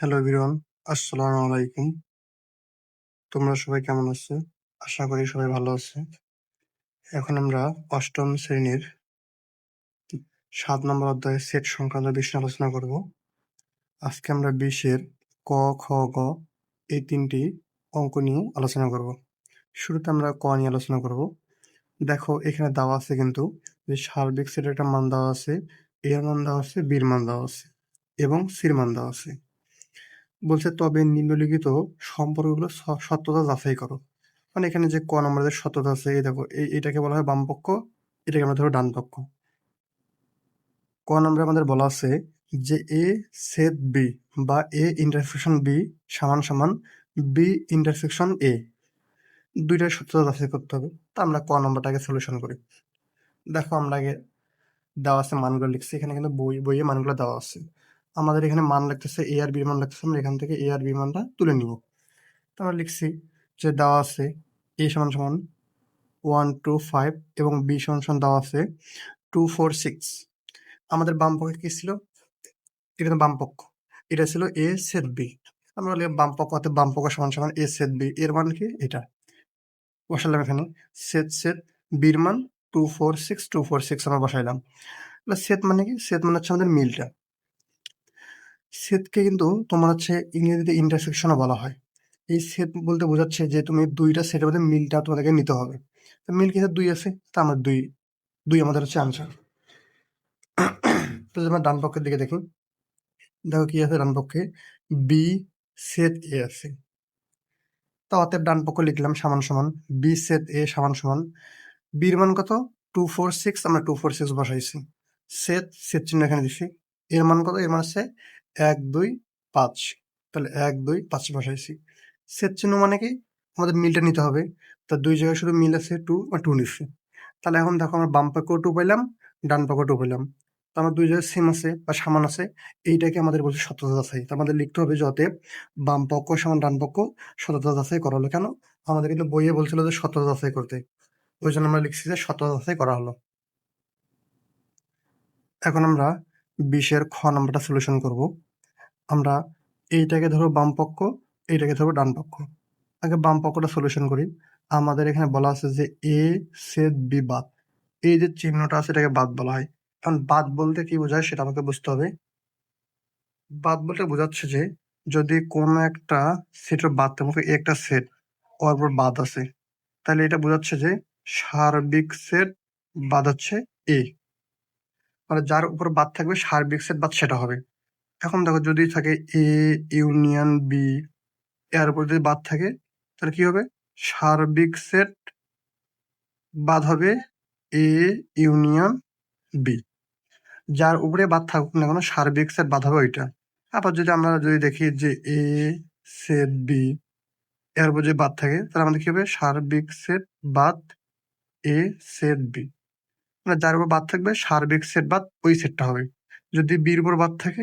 Hello everyone আসসালামু আলাইকুম তোমরা সবাই কেমন আছো? আশা করি সবাই ভালো আছে। এখন আমরা অষ্টম শ্রেণির সাত নম্বর অধ্যায়ে সেট সংক্রান্ত বিষয় আলোচনা করব। আজকে আমরা বিশের ক, খ, গ এই তিনটি অঙ্ক নিয়ে আলোচনা করব। শুরুতে আমরা ক নিয়ে আলোচনা করব। দেখো, এখানে দেওয়া আছে কিন্তু যে সার্বিক সেটের একটা মান দেওয়া আছে, এর মান দেওয়া আছে, বির মান দেওয়া আছে এবং সির মান দেওয়া আছে। বলছে, তবে নিম্নলিখিত সম্পর্কগুলো সত্যতা যাচাই করো। মানে এখানে যে ক নম্বরের সত্যতা আছে, এই দেখো এটাকে বলা হয় বামপক্ষ এটাকে আমরা ধরো ডান পক্ষ। ক নম্বরে আমাদের বলা আছে যে, এ সেট বি বা এ ইন্টারসেকশন বি সমান সমান বি ইন্টারসেকশন এ। দুইটার সত্যতা যাচাই করতে হবে। তা আমরা ক নম্বরটাকে সলিউশন করি। দেখো, আমরা আগে দেওয়া আছে মানগুলো লিখছি। এখানে কিন্তু বই, বইয়ে মানগুলো দেওয়া আছে। আমাদের এখানে মান লাগতেছে এ আর বি মান লিখতেছে আমরা এখান থেকে এ আর বি মানটা তুলে নিব। তো আমরা লিখছি যে দেওয়া আছে এ সমান সমান ওয়ান টু ফাইভ এবং বি সমান সমান দেওয়া আছে টু ফোর সিক্স আমাদের বাম পক্ষে কি ছিল? এটা বাম পক্ষ। এটা ছিল এ সেট বি আমরা লিখলাম বাম পক্ষ অর্থাৎ বাম পক্ষ সমান সমান এ সেট বি এর মান কি? এটা। বসালাম এখানে। সেট সেট বির মান two four six two four six আমরা বসাইলাম। সেট মানে কি? সেট মানে হচ্ছে আমাদের মিলটা। সেটকে কিন্তু তোমার হচ্ছে ইংরেজিতে ইন্টারসেকশনও বলা হয়। এই সেট বলতে বোঝাচ্ছে যে তুমি দুইটা সেটের মধ্যে মিলটা তোমাদেরকে নিতে হবে। তো মিল কিন্তু দুই আছে। তা আমরা দুই দুই আমাদের হচ্ছে আনসার তো আমরা ডান পক্ষের দিকে দেখি। দেখো কি আছে ডান পক্ষে? বি সেট এ আছে। তা অতএব ডান পক্ষ লিখলাম সমান সমান। বি সেট এ সমান সমান। বির মান কত? Two four six. আমরা টু ফোর সিক্স বসাইছি। সেট সেট চিহ্ন এখানে দিছি। এর মান কত? এর মান হচ্ছে এক, দুই, পাঁচ। তাহলে এক, দুই, পাঁচ বসাইছি। সেট চিহ্ন মানে কি? আমাদের মিলটা নিতে হবে। তা দুই জায়গায় শুধু মিল আছে, টু বা টু নিচ্ছি। তাহলে এখন দেখো আমরা বাম পক্ষেও টু পাইলাম, ডান পক্ষেও টু পাইলাম। তো আমার দুই জায়গায় সেম আছে বা সমান আছে, এইটাকে আমাদের বলছে সততা যাচাই। তো আমাদের লিখতে হবে যাতে বাম পক্ষ সমান ডান পক্ষ সততা যাচাই করা হলো। কেন? আমাদের কিন্তু বইয়ে বলছিল যে সততা যাচাই করতে। ওই জন্য আমরা লিখছি যে সততা যাচাই করা হলো। এখন আমরা বিশের খ নাম্বারটা সলিউশন করব। আমরা এইটাকে ধরো বাম পক্ষ, এইটাকে ধরো ডান পক্ষ। আগে বাম পক্ষটা সলিউশন করি। আমাদের এখানে বলা আছে যে এ সেদ বি বাদ। এই যে চিহ্নটা আছে, এটাকে বাদ বলা হয়। কারণ বাদ বলতে কি বোঝায় সেটা আমাকে বুঝতে হবে। বাদ বলতে বোঝাচ্ছে যে যদি কোনো একটা সেটের বাদ এ একটা সেট ওর উপর বাদ আছে, তাহলে এটা বোঝাচ্ছে যে সার্বিক সেট বাদ হচ্ছে এ মানে যার উপর বাদ থাকবে সার্বিক সেট বাদ সেটা হবে। এখন দেখো যদি থাকে এ ইউনিয়ন বি এর উপর যদি বাদ থাকে, তাহলে কি হবে? সার্বিক সেট বাদ হবে এ ইউনিয়ন বি যার উপরে বাদ থাকুক না কেন, সার্বিক সেট বাদ হবে ওইটা। আবার যদি আমরা যদি দেখি যে এ সেট বি এর উপর যদি বাদ থাকে, তাহলে আমাদের কি হবে? সার্বিক সেট বাদ এ সেট বি মানে যার উপর বাদ থাকবে সার্বিক সেট বাদ ওই সেটটা হবে। যদি বির উপর বাদ থাকে,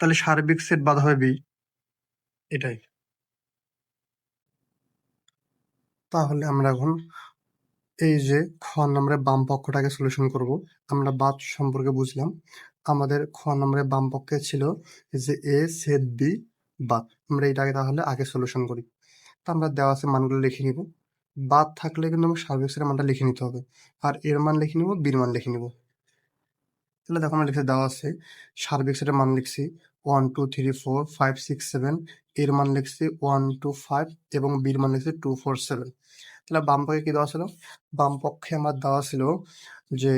তাহলে সার্বিক সেট বাদ হবে বি এটাই। তাহলে আমরা এখন এই যে খ নম্বরে বাম পক্ষটাকে সলিউশন করব। আমরা বাদ সম্পর্কে বুঝলাম। আমাদের খ নম্বরে বাম পক্ষে ছিল যে এ সেট বি বাদ। আমরা এটাকে তাহলে আগে সলিউশন করি। তা আমরা দেওয়া আছে মানগুলো লিখে নিব। বাদ থাকলে কিন্তু আমরা সার্বিক সেটের মানটা লিখে নিতে হবে। আর এর মান লিখে নিব, বির মান লিখে নিব। তাহলে দেখো আমরা লিখে দেওয়া আছে, সার্বিক সেটের মান লিখছি one two three four five six seven এর মান লিখছি ওয়ান টু ফাইভ এবং বির মান লিখছি টু ফোর সেভেন তাহলে বাম পক্ষে কি দেওয়া ছিল? বাম পক্ষে আমার দেওয়া ছিল যে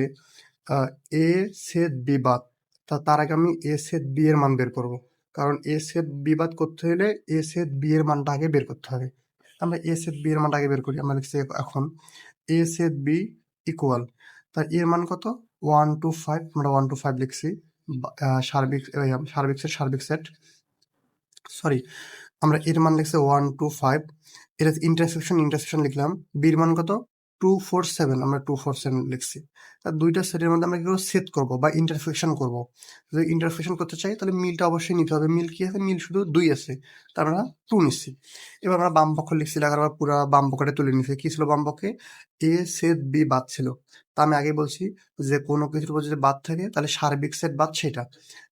এ সেট বি বাদ, তা তার আগে আমি এ সেট বি এর মান বের করব। কারণ এ সেট বি বাদ করতে হলে এ সেট বি এর মানটা আগে বের করতে হবে। আমরা এ সেট বি এর মানটা আগে বের করি, আমরা লিখছি এখন এ সেট বি ইকুয়াল তার এর মান কত? ওয়ান টু ফাইভ আমরা ওয়ান টু ফাইভ লিখছি। সার্বিক সার্বিক সেট সার্বিক সেট সরি আমরা এর মান লিখছি ওয়ান টু ফাইভ এটা ইন্টারসেকশন ইন্টারসেকশন লিখলাম। বির মান কত? টু ফোর সেভেন আমরা টু ফোর সেভেন লিখছি। তার দুইটা সেটের মধ্যে আমরা কি করব? সেট করব বা ইন্টারসেকশন করব। যদি ইন্টারসেকশন করতে চাই, তাহলে মিলটা অবশ্যই নিতে হবে। মিল কি আছে? মিল শুধু দুই আছে। তার আমরা টু নিচ্ছি। এবার আমরা বাম পক্ষ লিখছি লেখার পর পুরো বাম পক্ষটা তুলে নিচ্ছি কি ছিল বাম পক্ষে? এ সেট বি বাদ ছিল। তা আমি আগে বলছি যে কোনো কিছুর উপর যদি বাদ থাকে, তাহলে সার্বিক সেট বাদ সেটা।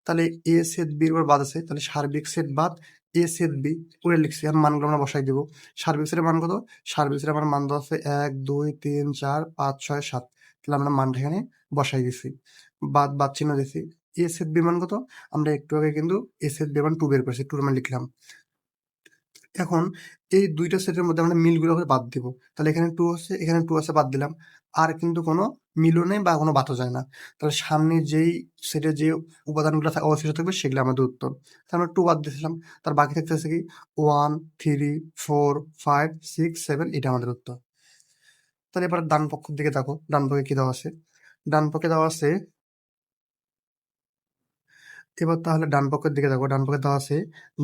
তাহলে এ সেট বির উপর বাদ আছে। তাহলে সার্বিক সেট বাদ এ সেট বি পুরো লিখছি, আর মানগুলো আমরা বসাই দিব। সার্ভিসের মান কত? সার্ভিসের আমার মান দেওয়া আছে এক, দুই, তিন, চার, পাঁচ, ছয়, সাত। তাহলে আমরা মানটা এখানে বসাই দিছি। বাদ বাদ চিহ্ন দিছি। এ সেট বি মান কত? আমরা একটু আগে কিন্তু এ সেট বি মান টু বের করেছি টুর মান লিখলাম। এখন এই দুইটা সেটের মধ্যে আমরা মিলগুলো বাদ দিব। তাহলে এখানে টু আছে, এখানে টু আছে বাদ দিলাম। আর কিন্তু কোনো মিলও নেই বা কোনো বাতও যায় না। তাহলে সামনে যেই সেটের যে উপাদানগুলো অবশিষ্ট থাকবে সেগুলো আমাদের উত্তর। তাহলে আমরা টু বাদ দিয়েছিলাম। তার বাকি থাকতেছে কি? One three four five six seven এটা আমাদের উত্তর। তাহলে এবার ডান পক্ষের দিকে দেখো। ডান পক্ষে কি দেওয়া আছে? ডান পক্ষে দেওয়া আছে এবার তাহলে ডান পক্ষের দিকে দেখো, ডান পক্ষে দেওয়া আছে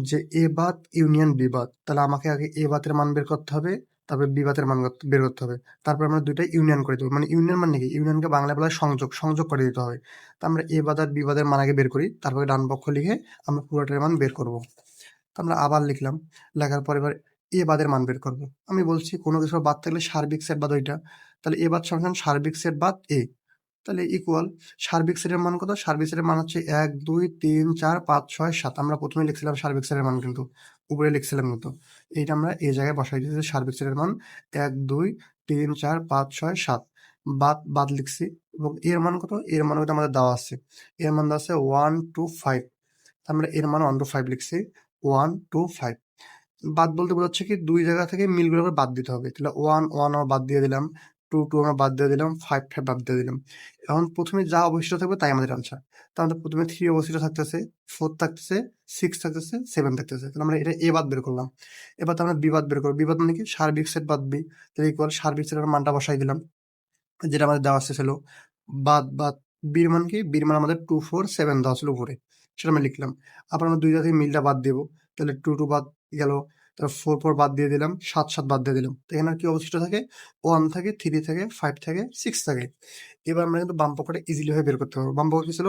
যে এ বাদ ইউনিয়ন বিবাদ তাহলে আমাকে আগে এ বাতের মান বের করতে হবে, তারপরে বিবাদের মান বের করতে হবে। তারপর আমরা দুইটা ইউনিয়ন করে দেবো। মানে ইউনিয়ন মানে কি? ইউনিয়নকে বাংলা বলা সংযোগ সংযোগ করে দিতে হবে। তা আমরা এ বাদ আর বিবাদের মান আগে বের করি, তারপরে ডান পক্ষ লিখে আমরা পুরোটার মান বের করব। তো আমরা আবার লিখলাম, লেখার পর এবার এ বাদের মান বের করব। আমি বলছি কোনো কিছু বাদ থাকলে সার্বিক সেট বাদ ওইটা। তাহলে এ বাদ সমান সার্বিক সেট বাদ এ। তাহলে ইকুয়াল সার্বিক সেটের মান কত? সার্বিক সেটের মান হচ্ছে এক, দুই, তিন, চার, পাঁচ, ছয়, সাত। আমরা প্রথমে লিখছিলাম সার্বিক সেটের মান কিন্তু, উপরে লিখছিলাম কিন্তু। এইটা আমরা এই জায়গায় বসাই দিয়েছি সার্বিক সেটের মান এক, দুই, তিন, চার, পাঁচ, ছয়, সাত। বাদ বাদ লিখছি এবং এর মান কত? এর মান কিন্তু আমাদের দেওয়া আছে। এর মান দেওয়া আছে ওয়ান টু ফাইভ আমরা এর মান ওয়ান টু ফাইভ লিখছি। ওয়ান টু ফাইভ বাদ বলতে বোঝাচ্ছে কি? দুই জায়গা থেকে মিলগুলো বাদ দিতে হবে। তাহলে ওয়ান ওয়ান বাদ দিয়ে দিলাম। টু টু আমরা বাদ দিয়ে দিলাম ফাইভ ফাইভ বাদ দিয়ে দিলাম। এখন প্রথমে যা অবশিষ্ট থাকবে তাই আমাদের আনসার তাহলে প্রথমে থ্রি অবশিষ্ট থাকতেছে ফোর থাকতেছে সিক্স থাকতেছে সেভেন থাকতেছে। তাহলে আমরা এটা এ বাদ বের করলাম। এবার তো আমরা বিবাদ বের করব। বিবাদ মানে কি? সার্বিক সেট বাদ বি তাহলে ইকুয়াল সার্বিক সেটের মানটা বসাই দিলাম, যেটা আমাদের দেওয়া ছিল বাদ বাদ বির মান কি? বির মান আমাদের টু ফোর সেভেন দেওয়া ছিল উপরে। সেটা আমরা লিখলাম। আবার আমরা দুই থেকে মিলটা বাদ দেবো। তাহলে টু টু বাদ গেল। তারপর ফোর ফোর বাদ দিয়ে দিলাম, সাত সাত বাদ দিয়ে দিলাম। তো এখানে কি অবশিষ্ট থাকে? ওয়ান থাকে থ্রি থাকে ফাইভ থাকে সিক্স থাকে। এবার আমরা কিন্তু বাম পক্ষটা ইজিলি হয়ে বের করতে পারব। বাম পক্ষ কি ছিল?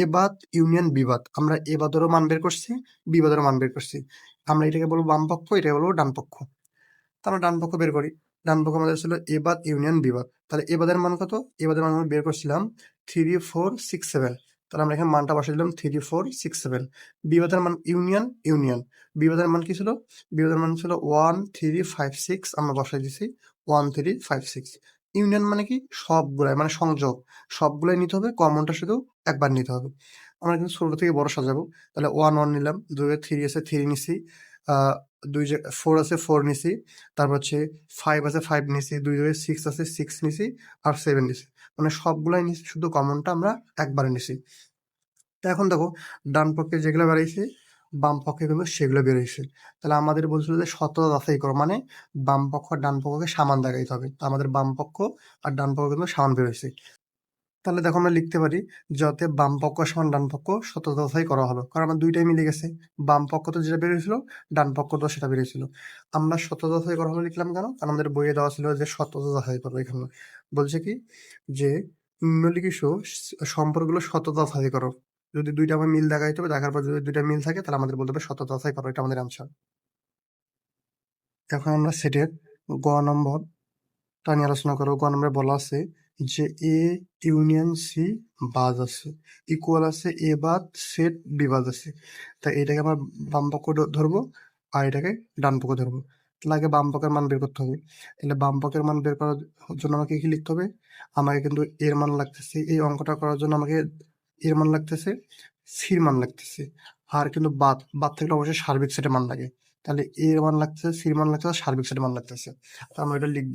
এ বাদ ইউনিয়ন বিবাদ আমরা এ বাদেরও মান বের করছি বিবাদেরও মান বের করছি। আমরা এটাকে বলব বাম পক্ষ, এটাকে বলব ডান পক্ষ। তো আমরা ডান পক্ষ বের করি। ডান পক্ষ আমাদের ছিল এ বাদ ইউনিয়ন বিবাদ তাহলে এ বাদের মান কত? এ বাদের মান আমরা বের করছিলাম থ্রি ফোর সিক্স সেভেন তাহলে আমরা এখানে মানটা বসে দিলাম থ্রি ফোর সিক্স সেভেন বিবাদের মান ইউনিয়ন ইউনিয়ন বিবাদের মান কি ছিল? বিবাদের মান ছিল ওয়ান থ্রি ফাইভ সিক্স আমরা বসাই দিছি one three five six union মানে কি? সবগুলাই মানে সংযোগ। সবগুলাই নিতে হবে কমনটা শুধু একবার নিতে হবে। আমরা কিন্তু ছোট থেকে বড় সাজাবো। তাহলে ওয়ান ওয়ান নিলাম দুই থ্রি আছে থ্রি নিছি। দুই ফোর আছে ফোর নিছি। তারপর হচ্ছে ফাইভ আছে ফাইভ নিছি। দুই জায়গায় সিক্স আছে সিক্স নিছি আর সেভেন নিছি। মানে সবগুলাই নিছি, শুধু কমনটা আমরা একবারে নিছি। তো এখন দেখো, ডান পক্ষে যেগুলো বেরিয়েছে, বাম পক্ষে কিন্তু সেগুলো বেরিয়েছে। তাহলে আমাদের বলছিল যে সততা যাচাই করো মানে বাম পক্ষ আর ডান পক্ষকে সমান দেখাইতে হবে। তো আমাদের বাম পক্ষ আর ডান পক্ষ কিন্তু সামান বেরোয়েছে তাহলে দেখো আমরা লিখতে পারি যাতে বাম পক্ষ সমান ডান পক্ষ যাচাই করা হলো। কারণ আমার দুইটাই মিলে গেছে। বাম পক্ষ তো যেটা বেরিয়েছিল, ডান পক্ষ তো সেটা বেরিয়েছিল। আমরা যাচাই করা হলো লিখলাম কেন? কারণ আমাদের বইয়ে দেওয়া ছিল যে যাচাই করব এখানে। বলছে কি? যে নিম্নলিখিত সম্পর্কগুলো যাচাই করো। যদি দুইটা আমার মিল দেখাইতে হবে, দেখার পর যদি দুইটা মিল থাকে, তাহলে আমাদের বলতে হবে যাচাই করো, এটা আমাদের আনসার এখন আমরা সেটের গ নম্বর তা নিয়ে আলোচনা করব। গ নম্বরে বলা আছে যে এ ইউনিয়ন সি বাদ আছে ইকুয়াল আছে এ বাদ সেট বি বাদ আছে। তাই এটাকে আমরা বাম পক্ষ ধরবো আর এটাকে ডান পক্ষ ধরবো। তাহলে আগে বাম পক্ষের মান বের করতে হবে। তাহলে বাম পক্ষের মান বের করার জন্য আমাকে কি লিখতে হবে? আমাকে কিন্তু এর মান লাগতেছে। এই অঙ্কটা করার জন্য আমাকে এর মান লাগতেছে সির মান লাগতেছে। আর কিন্তু বাদ বাদ থাকলে অবশ্যই সার্বিক সেটের মান লাগে। তাহলে এর মান লাগতেছে সির মান লাগতেছে, সার্বিক সেটের মান লাগতেছে। তো আমরা এটা লিখব।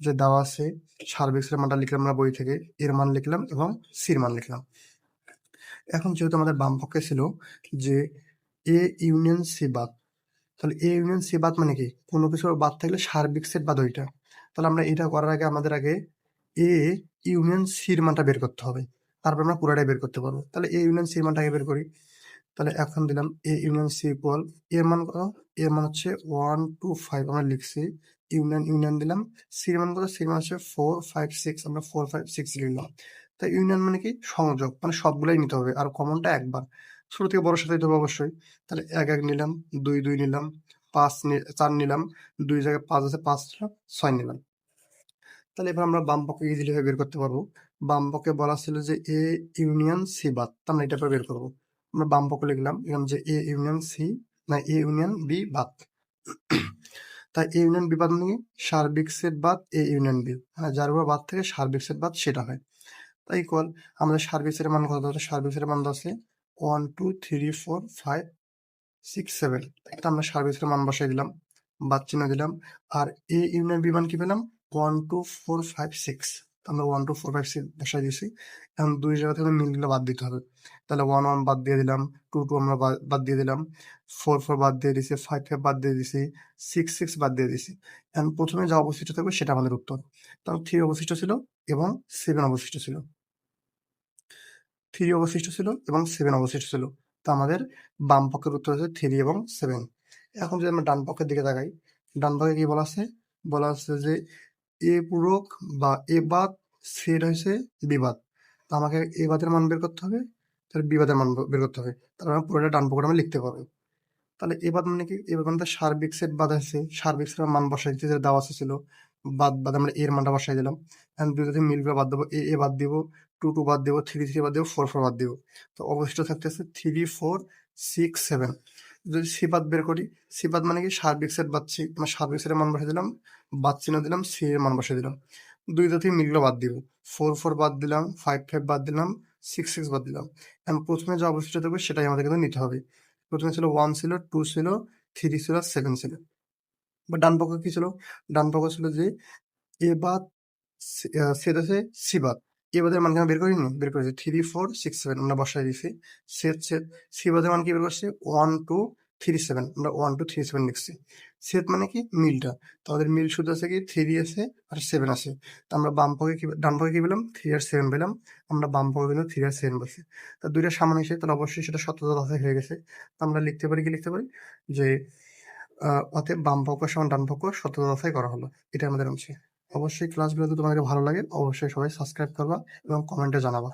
যে দেওয়া আছে সার্বিক মানটা লিখলাম আমরা বই থেকে, এর মান লিখলাম এবং সির মান লিখলাম। এখন যেহেতু আমাদের বাম পক্ষে ছিল যে এ ইউনিয়ন সি বাদ, তাহলে এ ইউনিয়ন সি বাদ মানে কি? কোনো কিছু বাদ থাকলে সার্বিক সেট বাদ ওইটা। তাহলে আমরা এটা করার আগে আমাদের আগে এ ইউনিয়ন সির মানটা বের করতে হবে। তারপর আমরা পুরোটাই বের করতে পারব। তাহলে এ ইউনিয়ন সি মানটাকে বের করি। তাহলে এখন দিলাম এ ইউনিয়ন সি ইকুয়াল এর মান কত? এর মান হচ্ছে ওয়ান টু ফাইভ আমরা লিখছি। ইউনিয়ন ইউনিয়ন দিলাম। সির মান কত? সির মান হচ্ছে ফোর ফাইভ সিক্স আমরা ফোর ফাইভ সিক্স নিলাম তাই ইউনিয়ন মানে কি? সংযোগ মানে সবগুলাই নিতে হবে, আর কমনটা একবার। ছোট থেকে বড় সাথে হবে অবশ্যই। তাহলে এক এক নিলাম, দুই দুই নিলাম, পাঁচ চার নিলাম, দুই জায়গায় পাঁচ আছে, পাঁচ ছয় নিলাম। তাহলে এবার আমরা বাম পক্ষে ইজিলি বের করতে পারব। বাম পক্ষে বলা ছিল যে এ ইউনিয়ন সি বাদ তা আমরা এটা বের করব। আমরা বাম পক্ষে লিখলাম এরকম যে এ ইউনিয়ন সি না এ ইউনিয়ন বি বাদ। তাই এ ইউনিয়ন বি বাদ মানে সার্বিক সেট বাদ এ ইউনিয়ন বি মানে যার উপর বাদ থেকে সার্বিক সেট বাদ সেটা হয়। তাই ইকুয়াল আমাদের সার্বিক সেটের মান কত হচ্ছে সার্বিক সেটের মান আছে? One two three four five six seven এটা আমরা সার্বিক সেটের মান বসাই দিলাম, বাদ চিহ্ন দিলাম। আর এ ইউনিয়ন বি মান কি পেলাম? One two four five six আমরা one two four five six বসাই দিয়েছি এখন দুই জায়গা থেকে মিলগুলো বাদ দিতে হবে। তাহলে ওয়ান ওয়ান বাদ দিয়ে দিলাম টু টু আমরা বাদ- দিয়ে দিলাম ফোর ফোর বাদ দিয়ে দিছি ফাইভ ফাইভ বাদ দিয়ে দিছি সিক্স সিক্স বাদ দিয়ে দিছি। এখন প্রথমে যা অবশিষ্ট থাকবে সেটা আমাদের উত্তর। তাহলে থ্রি অবশিষ্ট ছিল এবং সেভেন অবশিষ্ট ছিল। থ্রি অবশিষ্ট ছিল এবং সেভেন অবশিষ্ট ছিল। তো আমাদের বাম পক্ষের উত্তর হচ্ছে থ্রি এবং সেভেন এখন যদি আমরা ডান পক্ষের দিকে তাকাই, ডান পক্ষে কি বলা আছে? বলা আছে যে এ পূরক বা এ বাদ, সেট হয়েছে বিবাদ। তো আমাকে এ বাদের মান বের করতে হবে, তাহলে বিবাদের মান বের করতে হবে। তাহলে আমরা পুরোটা ডান আমরা লিখতে পারব। তাহলে এবার মানে কি? এবার মানে সার্বিক সেট বাদ আছে, সার্বিক সেটের মান বসাই দিতে যেটা দেওয়া ছিল, বাদ বাদ আমরা এর মানটা বসাই দিলাম। এখন যদি মিলবে বাদ দেবো, এ এ বাদ দিব, টু টু বাদ দেবো, থ্রি থ্রি বাদ দেবো, ফোর ফোর বাদ দেবো। তো অবশিষ্ট থাকতে আছে থ্রি, ফোর, সিক্স, সেভেন। যদি সি বাদ বের করি, সি বাদ মানে কি? সার্বিক সেট বাদছি মানে সার্বিক সেটের মান বসাই দিলাম বাদ চিহ্ন দিলাম, সি এর মান বসাই দিলাম। দুই থেকে মিলগুলো বাদ দিব। ফোর ফোর বাদ দিলাম, ফাইভ ফাইভ বাদ দিলাম, সিক্স সিক্স বাদ দিলাম। এখন প্রথমে যে অবশিষ্ট থাকবে সেটাই আমাদের কিন্তু নিতে হবে। প্রথমে ছিল ওয়ান ছিল, টু ছিল, থ্রি ছিল আর সেভেন ছিল। বা ডান পক্ষ কি ছিল? ডান পক্ষ ছিল যে এ বাদ সেট আছে, সি বাদ। এ বাদের মান কি আমরা বের করিনি? বের করেছি। থ্রি ফোর, সিক্স সেভেন আমরা বসাই দিয়েছি। Set set. সি বাদের মান কি বের করছি? One, two, three seven. আমরা ওয়ান, টু, থ্রি সেভেন লিখছি। সেট মানে কি? মিলটা তো আমাদের মিল শুধু আছে কি? থ্রি আছে আর সেভেন আছে। তো আমরা বাম পকে কি ডান পক্ষে কি পেলাম? থ্রি আর সেভেন পেলাম। আমরা বাম পক্ষে পেলাম থ্রি আর সেভেন বসে। তা দুইটা সামান এসে তাহলে অবশ্যই সেটা সত্যতা যাচাই হয়ে গেছে। তো আমরা লিখতে পারি কি লিখতে পারি? যে অতএব বাম পক্ষ সমান ডান পক্ষ সত্যতা যাচাই করা হলো। এটা আমাদের অংশে। অবশ্যই ক্লাসগুলো যদি তোমাদের ভালো লাগে, অবশ্যই সবাই সাবস্ক্রাইব করবা এবং কমেন্টে জানাবা।